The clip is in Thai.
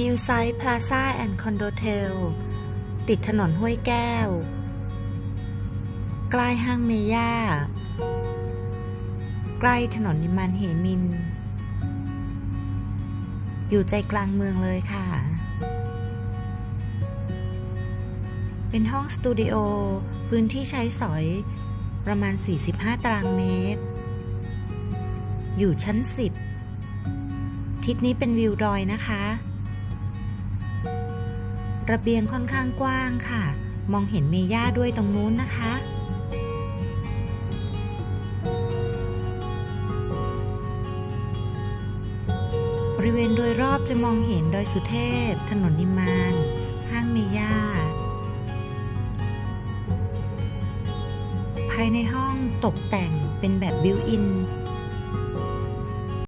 ฮิลไซด์พลาซ่าแอนด์คอนโดเทลติดถนนห้วยแก้ว ใกล้ห้างเมย่า ใกล้ถนนนิมานเหมิน อยู่ใจกลางเมืองเลยค่ะ เป็นห้องสตูดิโอ พื้นที่ใช้สอยประมาณ 45 ตารางเมตร อยู่ชั้น 10 ทิศนี้เป็นวิวดอยนะคะ ระเบียงค่อนข้างกว้างค่ะ มองเห็นเมย่าด้วยตรงนู้นนะคะ บริเวณโดยรอบจะมองเห็นดอยสุเทพ ถนนนิมาน ห้างเมย่า ภายในห้องตกแต่งเป็นแบบบิวอิน